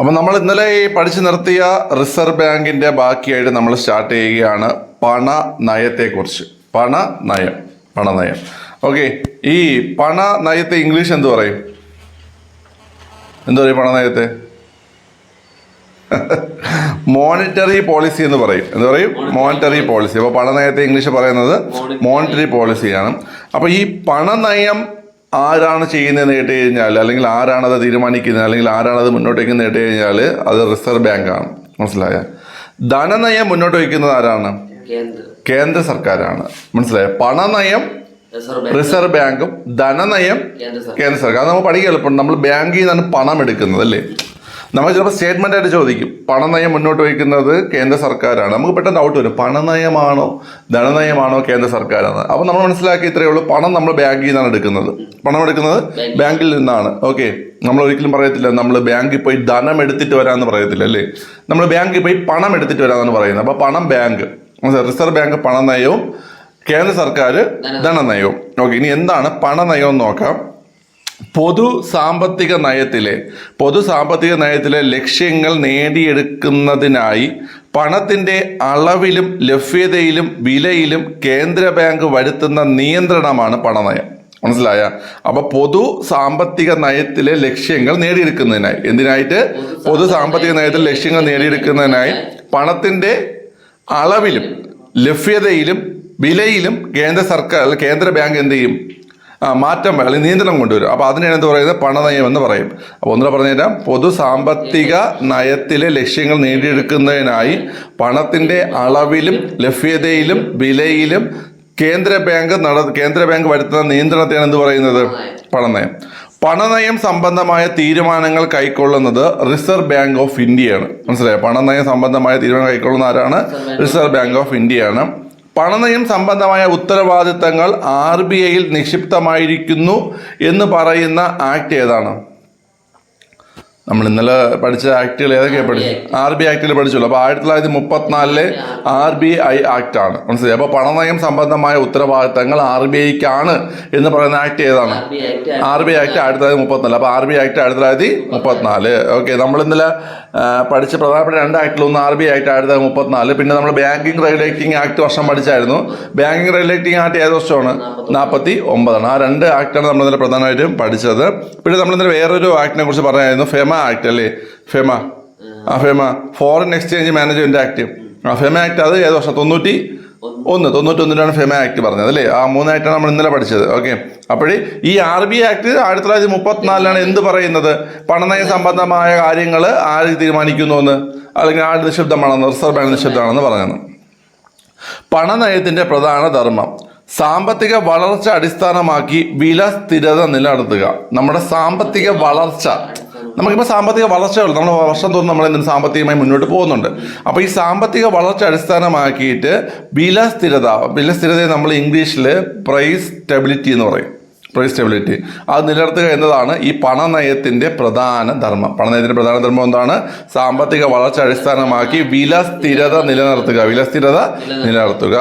അപ്പം നമ്മൾ ഇന്നലെ ഈ പഠിച്ചു നിർത്തിയ റിസർവ് ബാങ്കിന്റെ ബാക്കിയായിട്ട് നമ്മൾ സ്റ്റാർട്ട് ചെയ്യുകയാണ് പണ നയത്തെക്കുറിച്ച്. പണ നയം. പണനയം ഓക്കെ ഈ പണ നയത്തെ ഇംഗ്ലീഷ് എന്തു പറയും? എന്തു പറയും പണനയത്തെ മോണിറ്ററി പോളിസി എന്ന് പറയും. എന്ന് പറയും? മോണിറ്ററി പോളിസി അപ്പോൾ പണനയത്തെ ഇംഗ്ലീഷ് പറയുന്നത് മോണിറ്ററി പോളിസിയാണ് അപ്പോൾ ഈ പണനയം ആരാണ് ചെയ്യുന്നതെന്ന് കേട്ട് കഴിഞ്ഞാൽ അല്ലെങ്കിൽ ആരാണ് അത് തീരുമാനിക്കുന്നത് അല്ലെങ്കിൽ ആരാണ് അത് മുന്നോട്ട് വയ്ക്കുന്നത് കേട്ട് കഴിഞ്ഞാൽ അത് റിസർവ് ബാങ്കാണ്. മനസ്സിലായ? ധനനയം മുന്നോട്ട് വയ്ക്കുന്നത് ആരാണ്? കേന്ദ്ര. സർക്കാരാണ്. മനസ്സിലായ? പണനയം റിസർവ് റിസർവ് ബാങ്കും ധനനയം കേന്ദ്ര സർക്കാർ കേന്ദ്ര സർക്കാർ. അത് നമ്മൾ പഠിക്കുക എളുപ്പമുണ്ട് നമ്മൾ ബാങ്കിൽ നിന്നാണ് പണം എടുക്കുന്നത് അല്ലേ? നമ്മൾ ചിലപ്പോൾ സ്റ്റേറ്റ്മെന്റ് ആയിട്ട് ചോദിക്കും. പണനയം മുന്നോട്ട് വയ്ക്കുന്നത് കേന്ദ്ര സർക്കാരാണ്. നമുക്ക് പെട്ടെന്ന് ഡൗട്ട് വരും. പണനയമാണോ ധനനയമാണോ കേന്ദ്ര സർക്കാരാണ്? അപ്പോൾ നമ്മൾ മനസ്സിലാക്കി ഇത്രയേ ഉള്ളൂ. പണം നമ്മൾ ബാങ്കിൽ നിന്നാണ് എടുക്കുന്നത്. പണം എടുക്കുന്നത് ബാങ്കിൽ നിന്നാണ്. ഓക്കെ നമ്മൾ ഒരിക്കലും പറയത്തില്ല നമ്മൾ ബാങ്കിൽ പോയി ധനം എടുത്തിട്ട് വരാമെന്ന് പറയത്തില്ല അല്ലേ? നമ്മൾ ബാങ്കിൽ പോയി പണം എടുത്തിട്ട് വരാമെന്നാണ് പറയുന്നത്. അപ്പോൾ പണം ബാങ്ക് റിസർവ് ബാങ്ക് പണനയവും കേന്ദ്ര സർക്കാർ ധനനയവും. ഓക്കെ ഇനി എന്താണ് പണനയം എന്ന് നോക്കാം. പൊതു സാമ്പത്തിക നയത്തിലെ പൊതു സാമ്പത്തിക നയത്തിലെ ലക്ഷ്യങ്ങൾ നേടിയെടുക്കുന്നതിനായി പണത്തിന്റെ അളവിലും ലഭ്യതയിലും വിലയിലും കേന്ദ്ര ബാങ്ക് വരുത്തുന്ന നിയന്ത്രണമാണ് പണനയം. മനസ്സിലായ? അപ്പൊ പൊതു സാമ്പത്തിക നയത്തിലെ ലക്ഷ്യങ്ങൾ നേടിയെടുക്കുന്നതിനായി. എന്തിനായിട്ട്? പൊതു സാമ്പത്തിക നയത്തിലെ ലക്ഷ്യങ്ങൾ നേടിയെടുക്കുന്നതിനായി പണത്തിന്റെ അളവിലും ലഭ്യതയിലും വിലയിലും കേന്ദ്ര സർക്കാർ കേന്ദ്ര ബാങ്ക് എന്ത് ചെയ്യും? മാറ്റം അല്ലെങ്കിൽ നിയന്ത്രണം കൊണ്ടുവരും. അപ്പോൾ അതിനെ എന്ത് പറയുന്നത്? പണനയം എന്ന് പറയും. അപ്പോൾ ഒന്നുകൂടെ പറഞ്ഞുതരാം. പൊതു സാമ്പത്തിക നയത്തിലെ ലക്ഷ്യങ്ങൾ നേടിയെടുക്കുന്നതിനായി പണത്തിന്റെ അളവിലും ലഭ്യതയിലും വിലയിലും കേന്ദ്ര ബാങ്ക് നട കേന്ദ്ര ബാങ്ക് വരുത്തുന്ന നിയന്ത്രണത്തെയാണ് എന്ത് പറയുന്നത്? പണനയം. പണനയം സംബന്ധമായ തീരുമാനങ്ങൾ കൈക്കൊള്ളുന്നത് റിസർവ് ബാങ്ക് ഓഫ് ഇന്ത്യയാണ്. മനസ്സിലായോ? പണനയം സംബന്ധമായ തീരുമാനം കൈക്കൊള്ളുന്ന ആരാണ്? റിസർവ് ബാങ്ക് ഓഫ് ഇന്ത്യയാണ്. പണനയം സംബന്ധമായ ഉത്തരവാദിത്തങ്ങൾ ആർ ബി ഐയിൽ നിക്ഷിപ്തമായിരിക്കുന്നു എന്ന് പറയുന്ന ആക്ട് ഏതാണ്? നമ്മൾ ഇന്നലെ പഠിച്ച ആക്ടുകൾ ഏതൊക്കെയാണ് പഠിച്ചു ആർ ബി ആക്ടിൽ പഠിച്ചുള്ളൂ അപ്പോൾ ആയിരത്തി തൊള്ളായിരത്തി മുപ്പത്തിനാലിലെ ആർ ബി ഐ ആക്ട്. ആണ് മനസ്സിലായി? അപ്പോൾ പണനയം സംബന്ധമായ ഉത്തരവാദിത്തങ്ങൾ ആർ ബി ഐക്കാണ് എന്ന് പറയുന്ന ആക്ട് ഏതാണ്? ആർ ബി ആക്ട് ആയിരത്തി തൊള്ളായിരത്തി മുപ്പത്തിനാല് അപ്പോൾ ആർ ബി ആക്ട് ആയിരത്തി തൊള്ളായിരത്തി മുപ്പത്തിനാല്. ഓക്കെ നമ്മൾ ഇന്നലെ പഠിച്ച പ്രധാനപ്പെട്ട രണ്ട് ആക്ടിൽ ഒന്ന് ആർ ബി ആക്ട് ആയിരത്തി തൊള്ളായിരത്തി മുപ്പത്തിനാല്. പിന്നെ നമ്മൾ ബാങ്കിങ് റെഗുലേറ്റിംഗ് ആക്ട് വർഷം പഠിച്ചായിരുന്നു. ബാങ്കിങ് റെഗുലേറ്റിംഗ് ആക്ട് ഏത് വർഷമാണ്? നാൽപ്പത്തി ഒമ്പതാണ്. ആ രണ്ട് ആക്ടാണ് നമ്മൾ ഇന്നലെ പ്രധാനമായിട്ടും പഠിച്ചത്. പിന്നെ നമ്മൾ ഇന്നലെ വേറൊരു ആക്ടിനെ കുറിച്ച് പറയായിരുന്നു. ഫെമ ആക്ട് അല്ലേ? ഫെമ. ആ FEMA. Foreign exchange management act ആ ഫെമ ആക്ട് അത് ഏത് വർഷം? തൊണ്ണൂറ്റി ഒന്ന് തൊണ്ണൂറ്റൊന്നിലാണ് ഫെമ ആക്ട് പറഞ്ഞത് അല്ലേ? ആ മൂന്നായിട്ടാണ് നമ്മൾ ഇന്നലെ പഠിച്ചത്. ഓക്കെ അപ്പോഴേ ഈ ആർ ബി ആക്ട് ആയിരത്തി തൊള്ളായിരത്തി മുപ്പത്തിനാലിലാണ് എന്ത് പറയുന്നത്? പണനയ സംബന്ധമായ കാര്യങ്ങൾ ആര് തീരുമാനിക്കുന്നു എന്ന് അല്ലെങ്കിൽ ആര് നിശബ്ദമാണെന്ന് റിസർവ് ബാങ്ക് നിശബ്ദമാണെന്ന് പറഞ്ഞത്. പണനയത്തിന്റെ പ്രധാന ധർമ്മം സാമ്പത്തിക വളർച്ച അടിസ്ഥാനമാക്കി വില സ്ഥിരത നിലനിർത്തുക. നമ്മുടെ സാമ്പത്തിക വളർച്ച നമുക്കിപ്പോൾ സാമ്പത്തിക വളർച്ചകൾ നമ്മൾ വർഷം തോറും നമ്മൾ എന്തിനും സാമ്പത്തികമായി മുന്നോട്ട് പോകുന്നുണ്ട്. അപ്പോൾ ഈ സാമ്പത്തിക വളർച്ച അടിസ്ഥാനമാക്കിയിട്ട് വില സ്ഥിരത വില സ്ഥിരതയെ നമ്മൾ ഇംഗ്ലീഷിൽ പ്രൈസ് സ്റ്റെബിലിറ്റി എന്ന് പറയും. പ്രൈസ് സ്റ്റെബിലിറ്റി അത് നിലനിർത്തുക എന്നതാണ് ഈ പണനയത്തിന്റെ പ്രധാന ധർമ്മം. പണനയത്തിന്റെ പ്രധാന ധർമ്മം എന്താണ്? സാമ്പത്തിക വളർച്ച അടിസ്ഥാനമാക്കി വില സ്ഥിരത നിലനിർത്തുക. വില സ്ഥിരത നിലനിർത്തുക.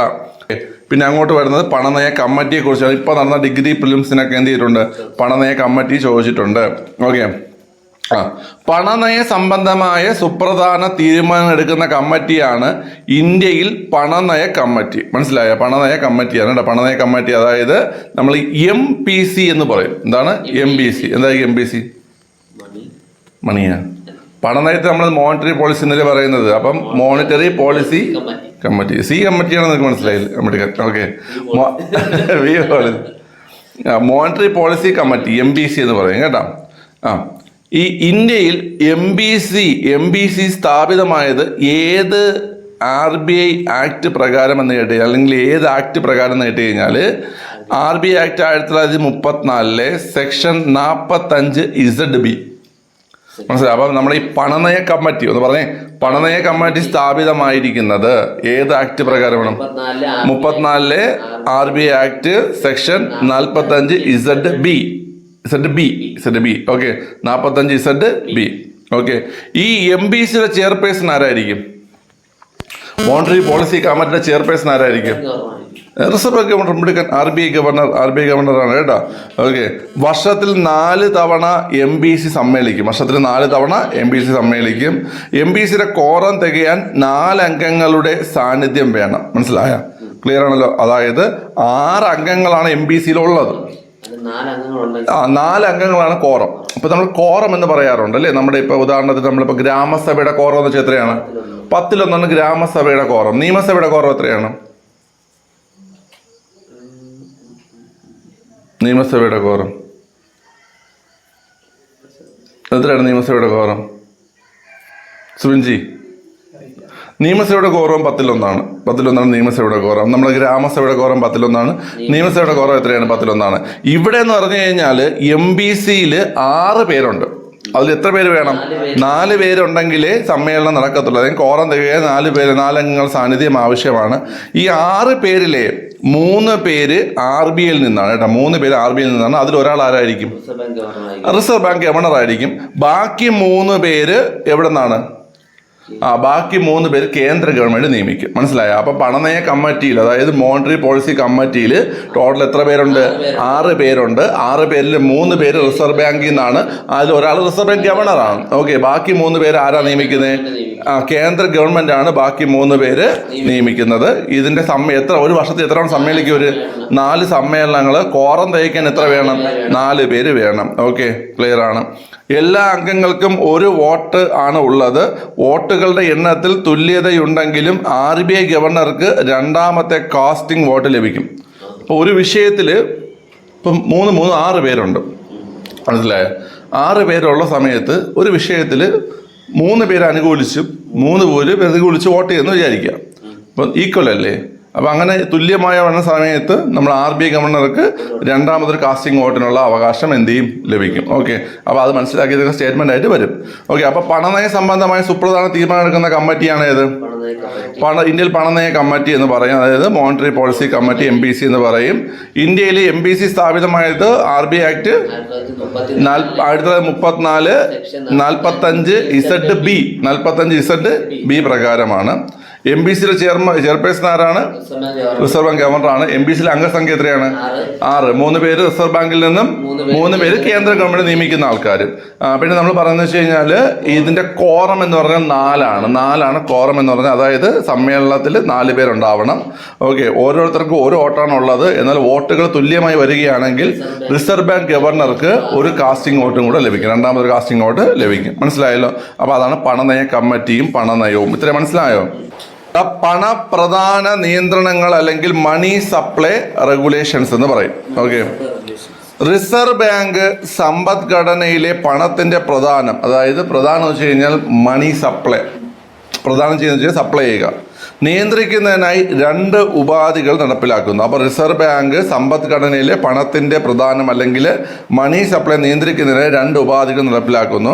പിന്നെ അങ്ങോട്ട് വരുന്നത് പണനയ കമ്മിറ്റിയെ കുറിച്ചാണ് ഇപ്പോൾ നടന്ന ഡിഗ്രി പ്രിലിംസിനൊക്കെ എന്ത് ചെയ്തിട്ടുണ്ട്? പണനയ കമ്മിറ്റി ചോദിച്ചിട്ടുണ്ട്. ഓക്കെ. പണനയ സംബന്ധമായ സുപ്രധാന തീരുമാനം എടുക്കുന്ന കമ്മിറ്റിയാണ് ഇന്ത്യയിൽ പണനയ കമ്മിറ്റി. മനസ്സിലായ? പണനയ കമ്മിറ്റിയാണ് കേട്ടോ. പണനയ കമ്മിറ്റി അതായത് നമ്മൾ എം പി സി എന്ന് പറയും. എന്താണ്? എം പി സി എന്താ എം പി സി മണിയാ. പണനയത്തെ നമ്മൾ മോണിറ്ററി പോളിസി എന്നല്ലേ പറയുന്നത്. അപ്പം monetary policy committee. Committee. C കമ്മിറ്റിയാണ് നിങ്ങൾക്ക് മനസ്സിലായില്ല committee okay. Monetary policy committee M P C എന്ന് പറയും കേട്ടോ. ആ. ഈ ഇന്ത്യയിൽ M B C M B C സ്ഥാപിതമായത് ഏത് ആർ ബി ഐ ആക്ട് പ്രകാരം എന്ന് കേട്ട് കഴിഞ്ഞാൽ അല്ലെങ്കിൽ ഏത് ആക്ട് പ്രകാരം എന്ന് കേട്ട് കഴിഞ്ഞാൽ ആർ ബി ഐ ആക്ട് ആയിരത്തി തൊള്ളായിരത്തി മുപ്പത്തിനാലിലെ സെക്ഷൻ നാൽപ്പത്തഞ്ച് ഇസഡ് ബി മനസ്സിലായി? അപ്പം നമ്മുടെ ഈ പണനയ കമ്മിറ്റി ഒന്ന് പറഞ്ഞേ പണനയ കമ്മിറ്റി സ്ഥാപിതമായിരിക്കുന്നത് ഏത് ആക്ട് പ്രകാരമാണ്? മുപ്പത്തിനാലിൽ R B I act section നാൽപ്പത്തഞ്ച് Z B Z B Z B okay നാൽപ്പത്തഞ്ച് ഇസഡ് ബി ഓക്കെ ഈ എം ബി സിയുടെ ചെയർപേഴ്സൺ ആരായിരിക്കും? മോണിറ്ററി പോളിസി കമ്മിറ്റിയുടെ ചെയർപേഴ്സൺ ആരായിരിക്കും? Reserve bank governor R B I governor R B I ഗവർണറാണ് കേട്ടോ. Okay വർഷത്തിൽ നാല് തവണ എം ബി സി സമ്മേളിക്കും. വർഷത്തിൽ നാല് തവണ എം ബി സി സമ്മേളിക്കും. എം ബി സിയുടെ കോറം തികയാൻ നാല് അംഗങ്ങളുടെ സാന്നിധ്യം വേണം. മനസ്സിലായ? ക്ലിയർ ആണല്ലോ? അതായത് ആറ് അംഗങ്ങളാണ് എം ബി സിയിലുള്ളത് ആ നാല് അംഗങ്ങളാണ് കോറം. അപ്പൊ നമ്മൾ കോറം എന്ന് പറയാറുണ്ട് അല്ലേ? നമ്മുടെ ഇപ്പൊ ഉദാഹരണത്തിന് നമ്മളിപ്പോ ഗ്രാമസഭയുടെ കോറം എന്ന് വെച്ചാൽ എത്രയാണ്? പത്തിലൊന്നാണ് ഗ്രാമസഭയുടെ കോറം. നിയമസഭയുടെ കോറം എത്രയാണ്? നിയമസഭയുടെ കോറം. എത്രയാണ് നിയമസഭയുടെ കോറം? സുബിൻജി? നിയമസഭയുടെ കോറം പത്തിലൊന്നാണ്. പത്തിലൊന്നാണ് നിയമസഭയുടെ കോറം നമ്മുടെ ഗ്രാമസഭയുടെ കോറം പത്തിലൊന്നാണ്. നിയമസഭയുടെ കോറം എത്രയാണ്? പത്തിലൊന്നാണ്. ഇവിടെ എന്ന് പറഞ്ഞു കഴിഞ്ഞാൽ എം ബി സിയിൽ ആറ് പേരുണ്ട്. അതിൽ എത്ര പേര് വേണം? നാല് പേരുണ്ടെങ്കിലേ സമ്മേളനം നടക്കത്തുള്ളൂ. അതായത് കോറം തികയാൻ നാല് പേര് നാലംഗങ്ങൾ സാന്നിധ്യം ആവശ്യമാണ്. ഈ ആറ് പേരിലെ മൂന്ന് പേര് ആർ ബി ഐയിൽ നിന്നാണ് കേട്ടോ. മൂന്ന് പേര് ആർ ബി ഐയിൽ നിന്നാണ്. അതിൽ ഒരാൾ ആരായിരിക്കും? റിസർവ് ബാങ്ക് ഗവർണറായിരിക്കും. റിസർവ് ബാങ്ക് ഗവർണർ ആയിരിക്കും ബാക്കി മൂന്ന് പേര് എവിടെ നിന്നാണ് ആ ബാക്കി മൂന്ന് പേര് കേന്ദ്ര ഗവൺമെന്റ് നിയമിക്കും. മനസ്സിലായോ? അപ്പൊ പണനയ കമ്മിറ്റിയിൽ അതായത് മോണിറ്ററി പോളിസി കമ്മിറ്റിയിൽ ടോട്ടൽ എത്ര പേരുണ്ട്? ആറ് പേരുണ്ട്. ആറ് പേരിൽ മൂന്ന് പേര് റിസർവ് ബാങ്കിൽ നിന്നാണ് അതിൽ ഒരാൾ റിസർവ് ബാങ്ക് ഗവർണറാണ് ഓക്കെ ബാക്കി മൂന്ന് പേര് ആരാ നിയമിക്കുന്നത് ആ കേന്ദ്ര ഗവൺമെന്റ് ആണ് ബാക്കി മൂന്ന് പേര് നിയമിക്കുന്നത്. ഇതിന്റെ സമ്മ എത്ര ഒരു വർഷത്തിൽ എത്ര സമ്മേളിക്കും ഒരു? നാല് സമ്മേളനങ്ങൾ. കോറം തയ്ക്കാൻ എത്ര വേണം? നാല് പേര് വേണം. ഓക്കെ ക്ലിയർ ആണ്. എല്ലാ അംഗങ്ങൾക്കും ഒരു വോട്ട് ആണ് ഉള്ളത്. വോട്ടുകളുടെ എണ്ണത്തിൽ തുല്യതയുണ്ടെങ്കിലും ആർ ബി ഐ ഗവർണർക്ക് രണ്ടാമത്തെ കാസ്റ്റിംഗ് വോട്ട് ലഭിക്കും. അപ്പോൾ ഒരു വിഷയത്തിൽ ഇപ്പം മൂന്ന് മൂന്ന് ആറ് പേരുണ്ട്. മനസ്സിലായോ? ആറ് പേരുള്ള സമയത്ത് ഒരു വിഷയത്തിൽ മൂന്ന് പേര് അനുകൂലിച്ചും മൂന്ന് പേര് പ്രതികൂലിച്ച് വോട്ട് ചെയ്യുന്നു വിചാരിക്കുക. അപ്പം ഈക്വൽ അല്ലേ? അപ്പം അങ്ങനെ തുല്യമായ വന്ന സമയത്ത് നമ്മൾ ആർ ബി ഗവർണർക്ക് രണ്ടാമതൊരു കാസ്റ്റിംഗ് വോട്ടിനുള്ള അവകാശം എന്ത് ചെയ്യും? ലഭിക്കും. ഓക്കെ അപ്പോൾ അത് മനസ്സിലാക്കിയതൊക്കെ സ്റ്റേറ്റ്മെന്റ് ആയിട്ട് വരും. ഓക്കെ അപ്പോൾ പണനയ സംബന്ധമായ സുപ്രധാന തീരുമാനം എടുക്കുന്ന കമ്മിറ്റിയാണ് ഏത്? പണ ഇന്ത്യയിൽ പണനയ കമ്മിറ്റി എന്ന് പറയും. അതായത് monetary policy committee M B C എന്ന് പറയും. ഇന്ത്യയിൽ എം ബി സി സ്ഥാപിതമായത് ആർ ബി ആക്ട് ആയിരത്തി തൊള്ളായിരത്തി മുപ്പത്തിനാല് നാൽപ്പത്തഞ്ച് ഇസഡ് ബി നാൽപ്പത്തഞ്ച് ഇസഡ് ബി പ്രകാരമാണ്. എം ബി സിയിലെ ചെയർമാൻ ചെയർപേഴ്സൺ ആരാണ്? Reserve bank governor. ആണ് ബാങ്ക് ഗവർണറാണ് എം ബി സിയിലെ അംഗസംഖ്യ എത്രയാണ്? ആറ്. മൂന്ന് പേര് റിസർവ് ബാങ്കിൽ നിന്നും മൂന്ന് പേര് കേന്ദ്ര ഗവൺമെന്റ് നിയമിക്കുന്ന ആൾക്കാർ പിന്നെ നമ്മൾ പറയുന്നത് വെച്ച് കഴിഞ്ഞാൽ ഇതിന്റെ കോറം എന്ന് പറഞ്ഞാൽ നാലാണ്. നാലാണ് കോറം എന്ന് പറഞ്ഞാൽ അതായത് സമ്മേളനത്തിൽ നാല് പേരുണ്ടാവണം. ഓക്കെ ഓരോരുത്തർക്കും ഒരു വോട്ടാണ് ഉള്ളത്. എന്നാൽ വോട്ടുകൾ തുല്യമായി വരികയാണെങ്കിൽ റിസർവ് ബാങ്ക് ഗവർണർക്ക് ഒരു കാസ്റ്റിംഗ് വോട്ടും കൂടെ ലഭിക്കും. രണ്ടാമതൊരു കാസ്റ്റിംഗ് വോട്ട് ലഭിക്കും. മനസ്സിലായല്ലോ? അപ്പോൾ അതാണ് പണനയ കമ്മിറ്റിയും പണനയവും. ഇത്രയും മനസ്സിലായോ? പണപ്രധാന നിയന്ത്രണങ്ങൾ അല്ലെങ്കിൽ മണി സപ്ലൈ റെഗുലേഷൻസ് എന്ന് പറയും. ഓക്കെ റിസർവ് ബാങ്ക് സമ്പദ്ഘടനയിലെ പണത്തിന്റെ പ്രധാനം അതായത് പ്രധാനം വെച്ച് കഴിഞ്ഞാൽ മണി സപ്ലൈ പ്രധാനം ചെയ്യുന്ന സപ്ലൈ ചെയ്യുക. നിയന്ത്രിക്കുന്നതിനായി രണ്ട് ഉപാധികൾ നടപ്പിലാക്കുന്നു. അപ്പോൾ റിസർവ് ബാങ്ക് സമ്പദ്ഘടനയിലെ പണത്തിന്റെ പ്രധാനം അല്ലെങ്കിൽ മണി സപ്ലൈ നിയന്ത്രിക്കുന്നതിന് രണ്ട് ഉപാധികൾ നടപ്പിലാക്കുന്നു.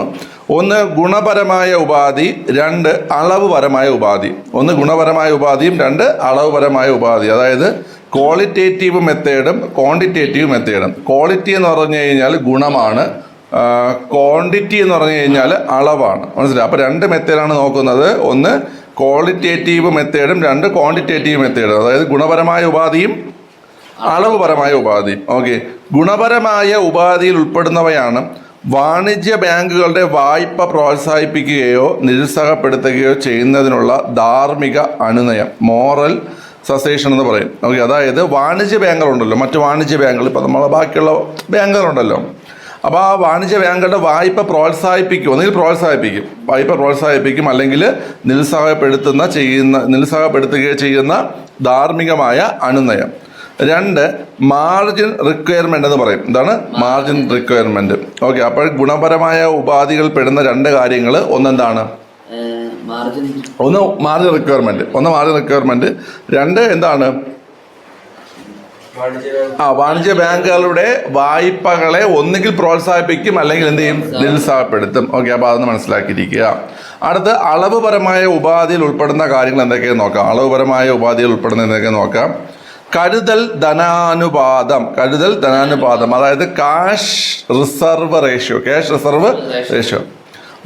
ഒന്ന് ഗുണപരമായ ഉപാധി രണ്ട് അളവുപരമായ ഉപാധി. ഒന്ന് ഗുണപരമായ ഉപാധിയും രണ്ട് അളവുപരമായ ഉപാധി. അതായത് ക്വാളിറ്റേറ്റീവ് മെത്തേഡും ക്വാണ്ടിറ്റേറ്റീവ് മെത്തേഡും ക്വാളിറ്റി എന്ന് പറഞ്ഞു കഴിഞ്ഞാൽ ഗുണമാണ്. ക്വാണ്ടിറ്റി എന്ന് പറഞ്ഞു കഴിഞ്ഞാൽ അളവാണ്. മനസ്സിലായി? അപ്പോൾ രണ്ട് മെത്തേഡാണ് നോക്കുന്നത്. ഒന്ന് ക്വാളിറ്റേറ്റീവ് മെത്തേഡും രണ്ട് ക്വാണ്ടിറ്റേറ്റീവ് മെത്തേഡും അതായത് ഗുണപരമായ ഉപാധിയും അളവുപരമായ ഉപാധി ഓക്കെ ഗുണപരമായ ഉപാധിയിൽ ഉൾപ്പെടുന്നവയാണ് വാണിജ്യ ബാങ്കുകളുടെ വായ്പ പ്രോത്സാഹിപ്പിക്കുകയോ നിരുത്സാഹപ്പെടുത്തുകയോ ചെയ്യുന്നതിനുള്ള ധാർമ്മിക അനുനയം മോറൽ സസേഷൻ എന്ന് പറയും. ഓക്കെ അതായത് വാണിജ്യ ബാങ്കുകളുണ്ടല്ലോ. മറ്റു വാണിജ്യ ബാങ്കുകൾ ഇപ്പം നമ്മളെ ബാക്കിയുള്ള ബാങ്കുകളുണ്ടല്ലോ. അപ്പോൾ ആ വാണിജ്യ ബാങ്കുകളുടെ വായ്പ പ്രോത്സാഹിപ്പിക്കും. ഒന്നുകിൽ പ്രോത്സാഹിപ്പിക്കും. വായ്പ പ്രോത്സാഹിപ്പിക്കും. അല്ലെങ്കിൽ നിരുത്സാഹപ്പെടുത്തുന്ന ചെയ്യുന്ന നിരുത്സാഹപ്പെടുത്തുകയോ ചെയ്യുന്ന ധാർമ്മികമായ അനുനയം. രണ്ട് മാർജിൻ റിക്വയർമെന്റ് എന്ന് പറയും. എന്താണ്? മാർജിൻ റിക്വയർമെന്റ് ഓക്കെ അപ്പോൾ ഗുണപരമായ ഉപാധികൾ പെടുന്ന രണ്ട് കാര്യങ്ങൾ ഒന്നെന്താണ്? ഒന്ന് മാർജിൻ റിക്വയർമെന്റ് ഒന്ന് മാർജിൻ റിക്വയർമെന്റ് രണ്ട് എന്താണ്? ആ വാണിജ്യ ബാങ്കുകളുടെ വായ്പകളെ ഒന്നുകിൽ പ്രോത്സാഹിപ്പിക്കും അല്ലെങ്കിൽ എന്ത് ചെയ്യും? നിരുത്സാഹപ്പെടുത്തും. ഓക്കെ അപ്പോൾ അതൊന്ന് മനസ്സിലാക്കിയിരിക്കുക. അടുത്ത് അളവുപരമായ ഉപാധിയിൽ ഉൾപ്പെടുന്ന കാര്യങ്ങൾ എന്തൊക്കെയെന്ന് നോക്കാം. അളവുപരമായ ഉപാധിയിൽ ഉൾപ്പെടുന്ന എന്തൊക്കെ നോക്കാം? കരുതൽ ധനാനുപാതം. കരുതൽ ധനാനുപാതം. അതായത് cash reserve ratio cash reserve ratio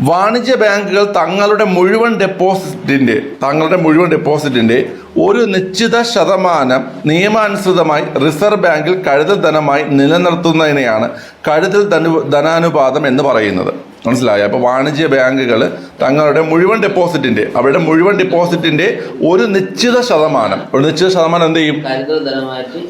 വാണിജ്യ ബാങ്കുകൾ തങ്ങളുടെ മുഴുവൻ ഡെപ്പോസിറ്റിന്റെ തങ്ങളുടെ മുഴുവൻ ഡെപ്പോസിറ്റിന്റെ ഒരു നിശ്ചിത ശതമാനം നിയമാനുസൃതമായി റിസർവ് ബാങ്കിൽ കരുതൽ ധനമായി നിലനിർത്തുന്നതിനെയാണ് കരുതൽ ധനു ധനാനുപാതം എന്ന് പറയുന്നത്. മനസ്സിലായ? അപ്പോൾ വാണിജ്യ ബാങ്കുകൾ തങ്ങളുടെ മുഴുവൻ ഡെപ്പോസിറ്റിന്റെ അവരുടെ മുഴുവൻ ഡെപ്പോസിറ്റിന്റെ ഒരു നിശ്ചിത ശതമാനം ഒരു നിശ്ചിത ശതമാനം എന്ത് ചെയ്യും?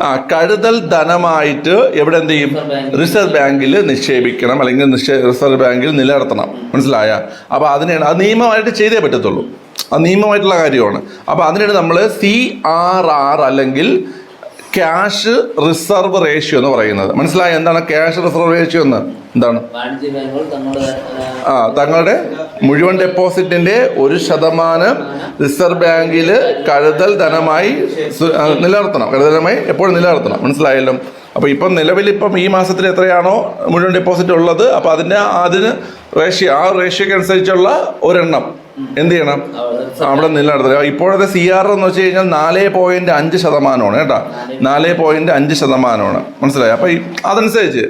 ആ കരുതൽ ധനമായിട്ട് എവിടെ എന്ത് ചെയ്യും? റിസർവ് ബാങ്കിൽ. നിക്ഷേപിക്കണം അല്ലെങ്കിൽ റിസർവ് ബാങ്കിൽ നിലനിർത്തണം. മനസ്സിലായ? അപ്പോൾ അതിനെയാണ് അത് നിയമമായിട്ട് ചെയ്തേ പറ്റത്തുള്ളൂ. നിയമമായിട്ടുള്ള കാര്യമാണ്. അപ്പോൾ അതിനാണ് നമ്മൾ സി ആർ ആർ അല്ലെങ്കിൽ ക്യാഷ് റിസർവ് റേഷ്യോ എന്ന് പറയുന്നത്. മനസ്സിലായ? എന്താണ് ക്യാഷ് റിസർവ് റേഷ്യോ എന്ന്? എന്താണ്? ആ, തങ്ങളുടെ മുഴുവൻ ഡെപ്പോസിറ്റിന്റെ ഒരു ശതമാനം റിസർവ് ബാങ്കിൽ കരുതൽ ധനമായി നിലനിർത്തണം. കരുതൽ ധനമായി എപ്പോഴും നിലനിർത്തണം. മനസ്സിലായല്ലോ? അപ്പോൾ ഇപ്പം നിലവിൽ ഇപ്പം ഈ മാസത്തിൽ എത്രയാണോ മുഴുവൻ ഡെപ്പോസിറ്റ് ഉള്ളത്? അപ്പോൾ അതിന്റെ അതിന് റേഷ്യോ ആ റേഷ്യോക്ക് അനുസരിച്ചുള്ള ഒരെണ്ണം. എന്ത് ചെയ്യണം? അവിടെ നില നിലനിർത്തണം ഇപ്പോഴത്തെ സി ആർ എന്ന് വെച്ച് കഴിഞ്ഞാൽ നാല് പോയിന്റ് അഞ്ച് ശതമാനമാണ് കേട്ടോ. നാല് പോയിന്റ് അഞ്ച് ശതമാനമാണ്. മനസ്സിലായി? അപ്പോൾ അതനുസരിച്ച്.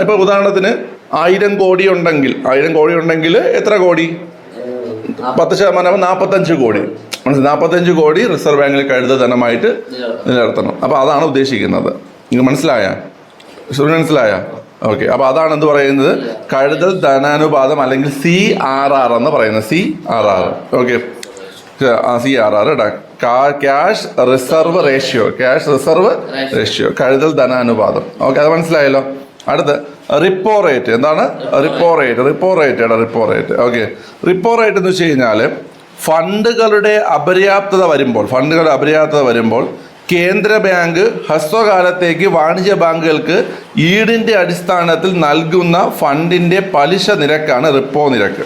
ഇപ്പൊ ഉദാഹരണത്തിന് ആയിരം കോടി ഉണ്ടെങ്കിൽ ആയിരം കോടി ഉണ്ടെങ്കിൽ എത്ര കോടി? പത്ത് ശതമാനം നാൽപ്പത്തഞ്ച് കോടി. മനസ്സിലായി? നാൽപ്പത്തഞ്ച് കോടി റിസർവ് ബാങ്കിൽ കഴുത ധനമായിട്ട് നിലനിർത്തണം. അപ്പൊ അപ്പോൾ അതാണ് ഉദ്ദേശിക്കുന്നത്. നിങ്ങൾക്ക് മനസ്സിലായ? മനസ്സിലായ? ഓക്കെ അപ്പോൾ അതാണ് എന്ത് പറയുന്നത്? കഴുതൽ ധനാനുപാതം അല്ലെങ്കിൽ സി ആർ ആർ എന്ന് പറയുന്നത്. C R R okay C R R cash reserve ratio cash reserve ratio കഴുതൽ ധനാനുപാതം. ഓക്കെ അത് മനസ്സിലായല്ലോ? അടുത്ത് റിപ്പോ റേറ്റ് എന്താണ്? റിപ്പോ റേറ്റ് റിപ്പോ റേറ്റ് എടാ repo rate okay repo rate എന്ന് വെച്ച് കഴിഞ്ഞാൽ ഫണ്ടുകളുടെ അപര്യാപ്തത വരുമ്പോൾ ഫണ്ടുകളുടെ അപര്യാപ്തത വരുമ്പോൾ കേന്ദ്ര ബാങ്ക് ഹ്രസ്വകാലത്തേക്ക് വാണിജ്യ ബാങ്കുകൾക്ക് ഈടിന്റെ അടിസ്ഥാനത്തിൽ നൽകുന്ന ഫണ്ടിന്റെ പലിശ നിരക്കാണ് റിപ്പോ നിരക്ക്.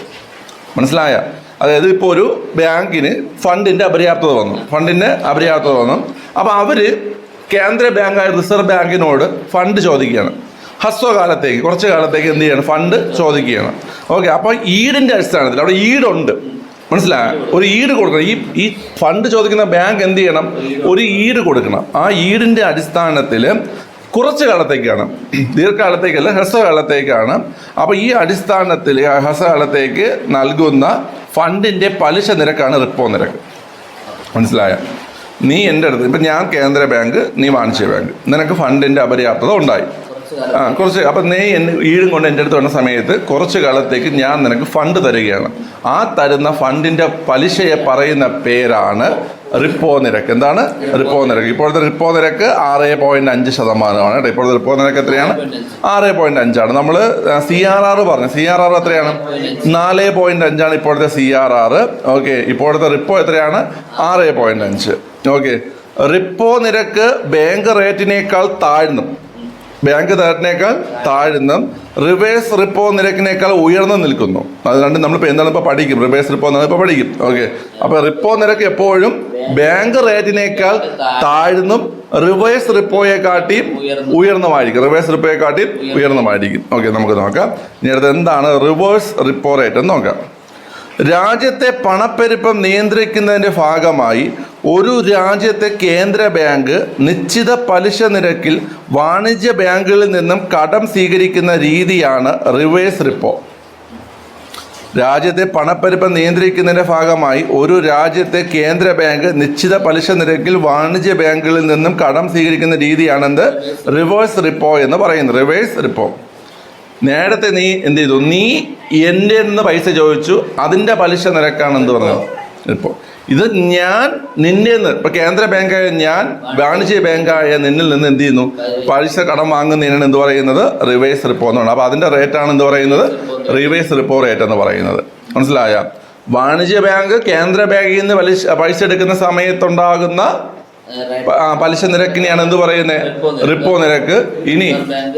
മനസ്സിലായ? അതായത് ഇപ്പോൾ ഒരു ബാങ്കിന് ഫണ്ടിന്റെ അപര്യാപ്തത വന്നു. ഫണ്ടിന്റെ അപര്യാപ്തത വന്നു. അപ്പോൾ അവർ കേന്ദ്ര ബാങ്കായ റിസർവ് ബാങ്കിനോട് ഫണ്ട് ചോദിക്കുകയാണ്. ഹ്രസ്വകാലത്തേക്ക് കുറച്ച് കാലത്തേക്ക് എന്ത് ചെയ്യണം? ഫണ്ട് ചോദിക്കുകയാണ്. ഓക്കെ അപ്പോൾ ഈടിന്റെ അടിസ്ഥാനത്തിൽ അവിടെ ഈടുണ്ട്. മനസ്സിലായ? ഒരു ഈട് കൊടുക്കണം. ഈ ഈ ഫണ്ട് ചോദിക്കുന്ന ബാങ്ക് എന്ത് ചെയ്യണം? ഒരു ഈട് കൊടുക്കണം. ആ ഈടിന്റെ അടിസ്ഥാനത്തിൽ കുറച്ച് കാലത്തേക്കാണ്. ദീർഘകാലത്തേക്കല്ല ഹ്രസ്വകാലത്തേക്കാണ്. അപ്പോൾ ഈ അടിസ്ഥാനത്തിൽ ഹ്രസ്വകാലത്തേക്ക് നൽകുന്ന ഫണ്ടിന്റെ പലിശ നിരക്കാണ് റിപ്പോ നിരക്ക്. മനസ്സിലായ? നീ എന്റെ അടുത്ത് ഇപ്പം ഞാൻ കേന്ദ്ര ബാങ്ക് നീ വാണിജ്യ ബാങ്ക്. നിനക്ക് ഫണ്ടിന്റെ അപര്യാപ്തത ഉണ്ടായി. ആ കുറച്ച് അപ്പം നീ എന്നെ ഈടും കൊണ്ട് എന്റെ അടുത്ത് വന്ന സമയത്ത് കുറച്ച് കാലത്തേക്ക് ഞാൻ നിനക്ക് ഫണ്ട് തരികയാണ്. ആ തരുന്ന ഫണ്ടിന്റെ പലിശയെ പറയുന്ന പേരാണ് റിപ്പോ നിരക്ക്. എന്താണ്? റിപ്പോ നിരക്ക്. ഇപ്പോഴത്തെ റിപ്പോ നിരക്ക് ആറ് പോയിന്റ് അഞ്ച് ശതമാനമാണ് കേട്ടോ. ഇപ്പോഴത്തെ റിപ്പോ നിരക്ക് എത്രയാണ്? ആറ് പോയിന്റ് അഞ്ചാണ് നമ്മൾ സി ആർ ആർ പറഞ്ഞു. സി ആർ ആർ എത്രയാണ്? നാല് പോയിന്റ് അഞ്ചാണ് ഇപ്പോഴത്തെ സി ആർ ആർ ഓക്കെ ഇപ്പോഴത്തെ റിപ്പോ എത്രയാണ്? ആറ് പോയിന്റ് അഞ്ച്. ഓക്കെ റിപ്പോ നിരക്ക് ബാങ്ക് റേറ്റിനേക്കാൾ താഴ്ന്നു. ബാങ്ക് റേറ്റിനേക്കാൾ താഴ്ന്നും റിവേഴ്സ് റിപ്പോ നിരക്കിനേക്കാൾ ഉയർന്നു നിൽക്കുന്നു. അത് രണ്ടും നമ്മളിപ്പോൾ എന്താണ് ഇപ്പോൾ പഠിക്കും? റിവേഴ്സ് റിപ്പോ എന്നാണ് ഇപ്പോൾ പഠിക്കും. ഓക്കെ. അപ്പോൾ റിപ്പോ നിരക്ക് എപ്പോഴും ബാങ്ക് റേറ്റിനേക്കാൾ താഴ്ന്നും റിവേഴ്സ് റിപ്പോയെ കാട്ടിയും ഉയർന്നുമായിരിക്കും. റിവേഴ്സ് റിപ്പോയെ കാട്ടിയും ഉയർന്നുമായിരിക്കും. ഓക്കെ നമുക്ക് നോക്കാം. ഇനി അടുത്ത് എന്താണ്? Reverse repo rate. എന്ന് നോക്കാം. രാജ്യത്തെ പണപ്പെരുപ്പം നിയന്ത്രിക്കുന്നതിന്റെ ഭാഗമായി ഒരു രാജ്യത്തെ കേന്ദ്ര ബാങ്ക് നിശ്ചിത പലിശ നിരക്കിൽ വാണിജ്യ ബാങ്കുകളിൽ നിന്നും കടം സ്വീകരിക്കുന്ന രീതിയാണ് റിവേഴ്സ് റിപ്പോ. രാജ്യത്തെ പണപ്പെരുപ്പം നിയന്ത്രിക്കുന്നതിന്റെ ഭാഗമായി ഒരു രാജ്യത്തെ കേന്ദ്ര ബാങ്ക് നിശ്ചിത പലിശ നിരക്കിൽ വാണിജ്യ ബാങ്കുകളിൽ നിന്നും കടം സ്വീകരിക്കുന്ന രീതിയാണെന്ത്? റിവേഴ്സ് റിപ്പോ എന്ന് പറയുന്നത് റിവേഴ്സ് റിപ്പോ. നേരത്തെ നീ എന്ത് ചെയ്തു? നീ എന്റെ നിന്ന് പൈസ ചോദിച്ചു അതിന്റെ പലിശ നിരക്കാണ് എന്ത് പറഞ്ഞത് ഇപ്പോൾ ഇത് ഞാൻ നിന്നെ നിന്ന് ഇപ്പൊ കേന്ദ്ര ബാങ്കായ ഞാൻ വാണിജ്യ ബാങ്കായ നിന്നിൽ നിന്ന് എന്ത് ചെയ്യുന്നു? പലിശ കടം വാങ്ങുന്നതിനാണ് എന്ത് പറയുന്നത്? റിവേഴ്സ് റിപ്പോ എന്നാണ്. അപ്പോൾ അതിന്റെ റേറ്റാണ് എന്ത് പറയുന്നത്? റിവേഴ്സ് റിപ്പോ റേറ്റ് എന്ന് പറയുന്നത്. മനസ്സിലായ? വാണിജ്യ ബാങ്ക് കേന്ദ്ര ബാങ്കിൽ നിന്ന് പലിശ പൈസ എടുക്കുന്ന സമയത്തുണ്ടാകുന്ന റേറ്റ് പലിശ നിരക്കിനെയാണ് എന്ത് പറയുന്നത് റിപ്പോ നിരക്ക്. ഇനി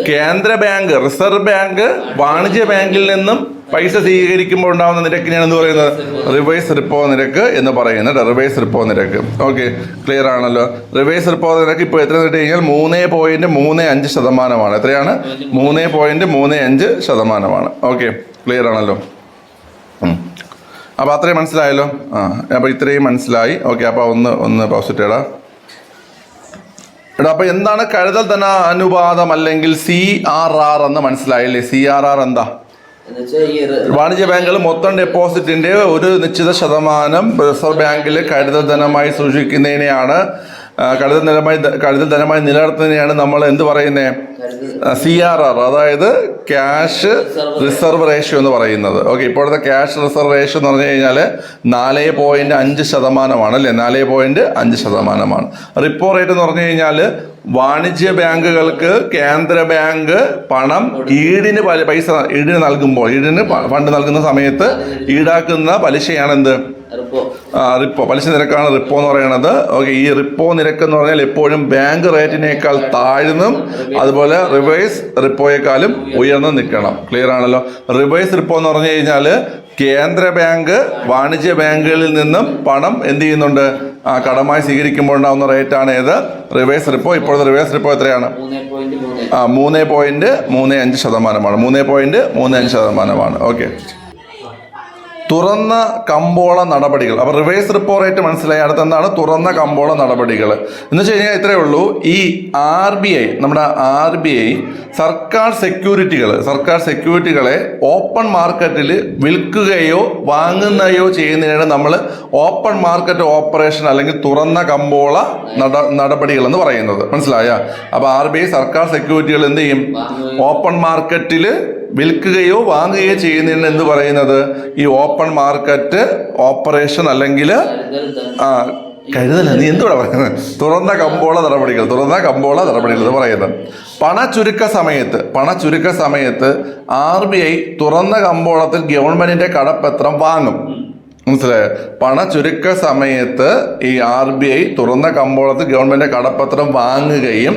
കേന്ദ്ര ബാങ്ക് റിസർവ് ബാങ്ക് വാണിജ്യ ബാങ്കിൽ നിന്നും പൈസ സ്വീകരിക്കുമ്പോൾ ഉണ്ടാകുന്ന നിരക്കിനെയാണ് എന്ത് പറയുന്നത്? റിവേഴ്സ് റിപ്പോ നിരക്ക് എന്ന് പറയുന്നത് റിവേഴ്സ് റിപ്പോ നിരക്ക്. ഓക്കെ ക്ലിയർ ആണല്ലോ. റിവേഴ്സ് റിപ്പോ നിരക്ക് ഇപ്പോൾ എത്ര കിട്ടി കഴിഞ്ഞാൽ മൂന്ന് പോയിന്റ് മൂന്ന് അഞ്ച് ശതമാനമാണ്. എത്രയാണ്? മൂന്ന് പോയിന്റ് മൂന്ന് അഞ്ച് ശതമാനമാണ്. ഓക്കെ ക്ലിയർ ആണല്ലോ. അപ്പോൾ അത്രയും മനസ്സിലായല്ലോ? ആ അപ്പോൾ ഇത്രയും മനസ്സിലായി. ഓക്കെ അപ്പോൾ ഒന്ന് ഒന്ന് പോസിറ്റീവ് ഇടാം. എടാ അപ്പൊ എന്താണ് കഴുതൽ ധന അനുപാതം അല്ലെങ്കിൽ സി ആർ ആർ എന്ന് മനസ്സിലായില്ലേ? സി ആർ ആർ എന്താ? വാണിജ്യ ബാങ്കുകൾ മൊത്തം ഡെപ്പോസിറ്റിന്റെ ഒരു നിശ്ചിത ശതമാനം റിസർവ് ബാങ്കിൽ കഴുതൽ ധനമായി സൂക്ഷിക്കുന്നതിനെയാണ് ആ, നിലമായി കഴുതൽ ധനമായി നിലനിർത്തുന്നതിനെയാണ് നമ്മൾ എന്ത് പറയുന്നത് സി ആർ ആർ അതായത് ക്യാഷ് റിസർവ് റേഷ്യോ എന്ന് പറയുന്നത്. ഓക്കെ ഇപ്പോഴത്തെ ക്യാഷ് റിസർവ് റേഷ്യോ എന്ന് പറഞ്ഞു കഴിഞ്ഞാൽ നാല് പോയിന്റ് അഞ്ച് ശതമാനമാണ് അല്ലേ? നാല് പോയിന്റ് അഞ്ച് ശതമാനമാണ്. റിപ്പോ റേറ്റ് എന്ന് പറഞ്ഞു കഴിഞ്ഞാൽ വാണിജ്യ ബാങ്കുകൾക്ക് കേന്ദ്ര ബാങ്ക് പണം ഈടിന് പൈസ ഈടിന് നൽകുമ്പോൾ ഈടിന് ഫണ്ട് നൽകുന്ന സമയത്ത് ഈടാക്കുന്ന പലിശയാണ് എന്ത് റിപ്പോ പലിശ നിരക്കാണ് റിപ്പോ എന്ന് പറയുന്നത്. ഓക്കെ ഈ റിപ്പോ നിരക്ക് എന്ന് പറഞ്ഞാൽ എപ്പോഴും ബാങ്ക് റേറ്റിനേക്കാൾ താഴ്ന്നും അതുപോലെ റിവേഴ്സ് റിപ്പോയേക്കാളും ഉയർന്നു നിൽക്കണം. ക്ലിയർ ആണല്ലോ? റിവേഴ്സ് റിപ്പോ എന്ന് പറഞ്ഞു കഴിഞ്ഞാൽ കേന്ദ്ര ബാങ്ക് വാണിജ്യ ബാങ്കുകളിൽ നിന്നും പണം എന്ത് ചെയ്യുന്നുണ്ട്? കടമായി സ്വീകരിക്കുമ്പോൾ ഉണ്ടാകുന്ന ആണ് ഏത്? Reverse repo. ഇപ്പോഴത്തെ റിവേഴ്സ് റിപ്പോ എത്രയാണ്? ആ മൂന്ന് പോയിന്റ് മൂന്ന് അഞ്ച് ശതമാനമാണ്. മൂന്ന് പോയിന്റ് മൂന്ന് അഞ്ച് ശതമാനമാണ്. ഓക്കെ. തുറന്ന കമ്പോള നടപടികൾ. അപ്പോൾ റിവേഴ്സ് റിപ്പോ റേറ്റ് മനസ്സിലായി. അടുത്ത എന്താണ് തുറന്ന കമ്പോള നടപടികൾ. എന്ന് വെച്ച് കഴിഞ്ഞാൽ ഇത്രയേ ഉള്ളൂ. ഈ ആർ ബി ഐ നമ്മുടെ ആർ ബി ഐ സർക്കാർ സെക്യൂരിറ്റികൾ സർക്കാർ സെക്യൂരിറ്റികളെ ഓപ്പൺ മാർക്കറ്റിൽ വിൽക്കുകയോ വാങ്ങുകയോ ചെയ്യുന്നതിനാണ് നമ്മൾ ഓപ്പൺ മാർക്കറ്റ് ഓപ്പറേഷൻ അല്ലെങ്കിൽ തുറന്ന കമ്പോള നട നടപടികൾ എന്ന് പറയുന്നത്. മനസ്സിലായ? അപ്പോൾ ആർ ബി ഐ സർക്കാർ സെക്യൂരിറ്റികൾ എന്ത് ചെയ്യും? ഓപ്പൺ മാർക്കറ്റിൽ വിൽക്കുകയോ വാങ്ങുകയോ ചെയ്യുന്നതിന് എന്ത് പറയുന്നത്? ഈ ഓപ്പൺ മാർക്കറ്റ് ഓപ്പറേഷൻ അല്ലെങ്കിൽ ആ കരുതല നീ എന്തുവാ പറയുന്നത് തുറന്ന കമ്പോള നടപടികൾ തുറന്ന കമ്പോള നടപടികൾ എന്ന് പറയുന്നത്. പണ ചുരുക്ക സമയത്ത് പണ ചുരുക്ക സമയത്ത് ആർ ബി ഐ തുറന്ന കമ്പോളത്തിൽ ഗവൺമെന്റിന്റെ കടപ്പത്രം വാങ്ങും. മനസ്സിലായോ? പണ ചുരുക്ക സമയത്ത് ഈ ആർ ബി ഐ തുറന്ന കമ്പോളത്ത് ഗവൺമെന്റ് കടപ്പത്രം വാങ്ങുകയും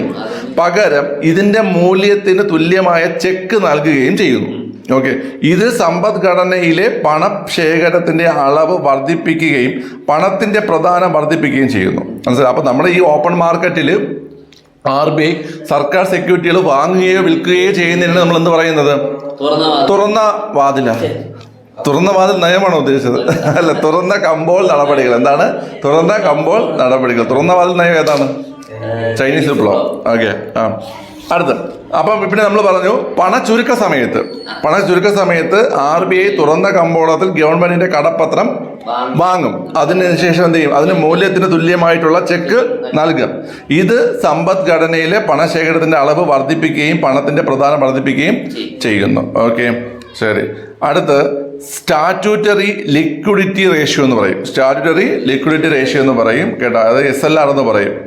പകരം ഇതിന്റെ മൂല്യത്തിന് തുല്യമായ ചെക്ക് നൽകുകയും ചെയ്യുന്നു. ഓക്കെ. ഇത് സമ്പദ്ഘടനയിലെ പണശേഖരത്തിന്റെ അളവ് വർദ്ധിപ്പിക്കുകയും പണത്തിന്റെ പ്രധാനം വർദ്ധിപ്പിക്കുകയും ചെയ്യുന്നു. മനസ്സിലായി? അപ്പൊ നമ്മുടെ ഈ ഓപ്പൺ മാർക്കറ്റിൽ ആർ ബി ഐ സർക്കാർ സെക്യൂരിറ്റികൾ വാങ്ങുകയോ വിൽക്കുകയോ ചെയ്യുന്നതിനാണ് നമ്മൾ എന്ത് പറയുന്നത്? തുറന്ന വാതില. തുറന്ന വാതിൽ നയമാണോ ഉദ്ദേശിച്ചത്? അല്ല തുറന്ന കമ്പോൾ നടപടികൾ. എന്താണ്? തുറന്ന കമ്പോൾ നടപടികൾ. തുറന്ന വാതിൽ നയം ഏതാണ്? ചൈനീസ് വിപ്ലവം ഓക്കെ ആ. അടുത്ത്. അപ്പം പിന്നെ നമ്മൾ പറഞ്ഞു പണ ചുരുക്ക സമയത്ത്. പണ ചുരുക്ക സമയത്ത് ആർ ബി ഐ തുറന്ന കമ്പോളത്തിൽ ഗവൺമെന്റിന്റെ കടപ്പത്രം വാങ്ങും. വാങ്ങും. അതിനുശേഷം എന്ത് ചെയ്യും? അതിന് മൂല്യത്തിന് തുല്യമായിട്ടുള്ള ചെക്ക് നൽകും ഇത് സമ്പദ്ഘടനയിലെ പണശേഖരത്തിന്റെ അളവ് വർദ്ധിപ്പിക്കുകയും പണത്തിന്റെ പ്രധാനം വർദ്ധിപ്പിക്കുകയും ചെയ്യുന്നു. ഓക്കെ ശരി. അടുത്ത് സ്റ്റാറ്റ്യൂട്ടറി ലിക്വിഡിറ്റി റേഷ്യോ എന്ന് പറയും. സ്റ്റാറ്റ്യൂട്ടറി ലിക്വിഡിറ്റി റേഷ്യോ എന്ന് പറയും കേട്ടോ. അതായത് എസ് എൽ ആർ എന്ന് പറയും.